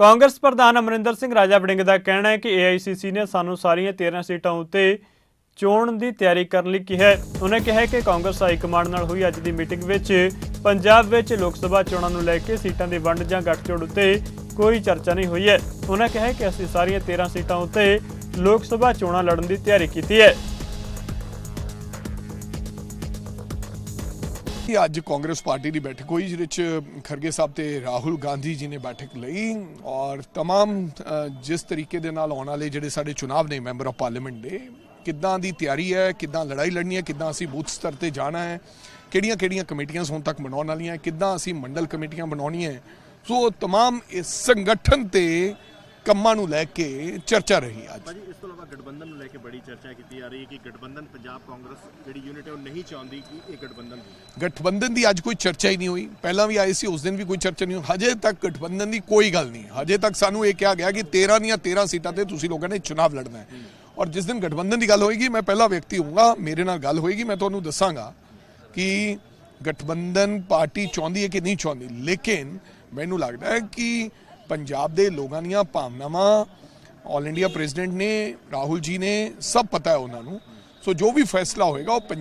ਕਾਂਗਰਸ ਪ੍ਰਧਾਨ ਅਮਰਿੰਦਰ ਸਿੰਘ ਰਾਜਾ ਵੜਿੰਗ ਦਾ ਕਹਿਣਾ ਹੈ ਕਿ AICC ਨੇ ਸਾਨੂੰ ਸਾਰੀਆਂ 13 ਸੀਟਾਂ ਉੱਤੇ ਚੋਣ ਦੀ ਤਿਆਰੀ ਕਰਨ ਲਈ ਕਿਹਾ ਹੈ। ਉਹਨੇ ਕਿਹਾ ਕਿ ਕਾਂਗਰਸ ਹਾਈ ਕਮਾਂਡ ਨਾਲ ਹੋਈ ਅੱਜ ਦੀ ਮੀਟਿੰਗ ਵਿੱਚ ਪੰਜਾਬ ਵਿੱਚ ਲੋਕ ਸਭਾ ਚੋਣਾਂ ਨੂੰ ਲੈ ਕੇ ਸੀਟਾਂ ਦੀ ਵੰਡ ਜਾਂ ਗੱਠਜੋੜ ਉੱਤੇ ਕੋਈ ਚਰਚਾ ਨਹੀਂ ਹੋਈ ਹੈ। ਉਹਨਾਂ ਕਿਹਾ ਕਿ ਅਸੀਂ ਸਾਰੀਆਂ 13 ਸੀਟਾਂ ਉੱਤੇ ਲੋਕ ਸਭਾ ਚੋਣਾਂ ਲੜਨ ਦੀ ਤਿਆਰੀ ਕੀਤੀ ਹੈ। ਕਿ ਅੱਜ ਕਾਂਗਰਸ ਪਾਰਟੀ ਦੀ ਬੈਠਕ ਹੋਈ ਜਿਹਦੇ ਚ ਖਰਗੇ ਸਾਹਿਬ ਤੇ ਰਾਹੁਲ ਗਾਂਧੀ ਜੀ ਨੇ ਬੈਠਕ ਲਈ ਔਰ तमाम ਅ, ਜਿਸ ਤਰੀਕੇ ਦੇ ਨਾਲ ਆਉਣ ਵਾਲੇ ਜਿਹੜੇ ਸਾਡੇ ਚੁਣਾਵ ਨੇ ਮੈਂਬਰ ਆਫ ਪਾਰਲੀਮੈਂਟ ਦੇ ਕਿੱਦਾਂ ਦੀ ਤਿਆਰੀ ਹੈ ਕਿੱਦਾਂ ਲੜਾਈ ਲੜਨੀ ਹੈ ਕਿੱਦਾਂ ਅਸੀਂ ਬੂਥ ਸਤਰ ਤੇ ਜਾਣਾ ਹੈ ਕਿਹੜੀਆਂ ਕਿਹੜੀਆਂ ਕਮੇਟੀਆਂ ਹੁਣ ਤੱਕ ਬਣਾਉਣ ਵਾਲੀਆਂ ਹੈ, ਕਿੱਦਾਂ ਅਸੀਂ ਮੰਡਲ ਕਮੇਟੀਆਂ ਬਣਾਉਣੀਆਂ ਹੈ। ਸੋ तमाम ਇਸ ਸੰਗਠਨ ਤੇ ਕੰਮਾਂ ਨੂੰ ਲੈ ਕੇ ਚਰਚਾ ਰਹੀ ਅੱਜ। ਭਾਜੀ ਇਸ ਤੋਂ ਇਲਾਵਾ ਗਠਬੰਧਨ ਨੂੰ ਲੈ ਕੇ ਬੜੀ ਚਰਚਾ ਕੀਤੀ ਜਾ ਰਹੀ ਹੈ ਕਿ ਗਠਬੰਧਨ ਪੰਜਾਬ ਕਾਂਗਰਸ ਜਿਹੜੀ ਯੂਨਿਟ ਹੈ ਉਹ ਨਹੀਂ ਚਾਹੁੰਦੀ ਕਿ ਇਹ ਗਠਬੰਧਨ ਹੋਵੇ। ਗਠਬੰਧਨ ਦੀ ਅੱਜ ਕੋਈ ਚਰਚਾ ਹੀ ਨਹੀਂ ਹੋਈ। ਪਹਿਲਾਂ ਵੀ ਆਈ ਸੀ ਉਸ ਦਿਨ ਵੀ ਕੋਈ ਚਰਚਾ ਨਹੀਂ ਹੋਈ। ਹਜੇ ਤੱਕ ਗਠਬੰਧਨ ਦੀ ਕੋਈ ਗੱਲ ਨਹੀਂ। ਹਜੇ ਤੱਕ ਸਾਨੂੰ ਇਹ ਕਿਹਾ ਗਿਆ ਕਿ 13 ਦੀਆਂ 13 ਸੀਟਾਂ ਤੇ ਤੁਸੀਂ ਲੋਕਾਂ ਨੇ ਚੁਣਾਵ ਲੜਨਾ ਹੈ। ਔਰ ਜਿਸ ਦਿਨ ਗਠਬੰਧਨ ਦੀ ਗੱਲ ਹੋਏਗੀ ਮੈਂ ਪਹਿਲਾ ਵਿਅਕਤੀ ਹੋਊਂਗਾ ਮੇਰੇ ਨਾਲ ਗੱਲ ਹੋਏਗੀ ਮੈਂ ਤੁਹਾਨੂੰ ਦੱਸਾਂਗਾ ਕਿ ਗਠਬੰਧਨ ਪਾਰਟੀ ਚਾਹੁੰਦੀ ਹੈ ਕਿ ਨਹੀਂ ਚਾਹੁੰਦੀ। ਲੇਕਿਨ ਮੈਨੂੰ ਲੱਗਦਾ ਹੈ ਕਿ ਪੰਜਾਬ ਦੇ ਲੋਕਾਂ ਦੀਆਂ ਭਾਵਨਾਵਾਂ ਆਲ ਇੰਡੀਆ ਪ੍ਰੈਜ਼ੀਡੈਂਟ ਨੇ ਰਾਹੁਲ ਜੀ ਨੇ, ਸਭ ਪਤਾ ਹੈ ਉਹਨਾਂ ਨੂੰ। ਸੋ ਜੋ ਵੀ ਫੈਸਲਾ ਹੋਏਗਾ, ਉਹ ਪੰਜ-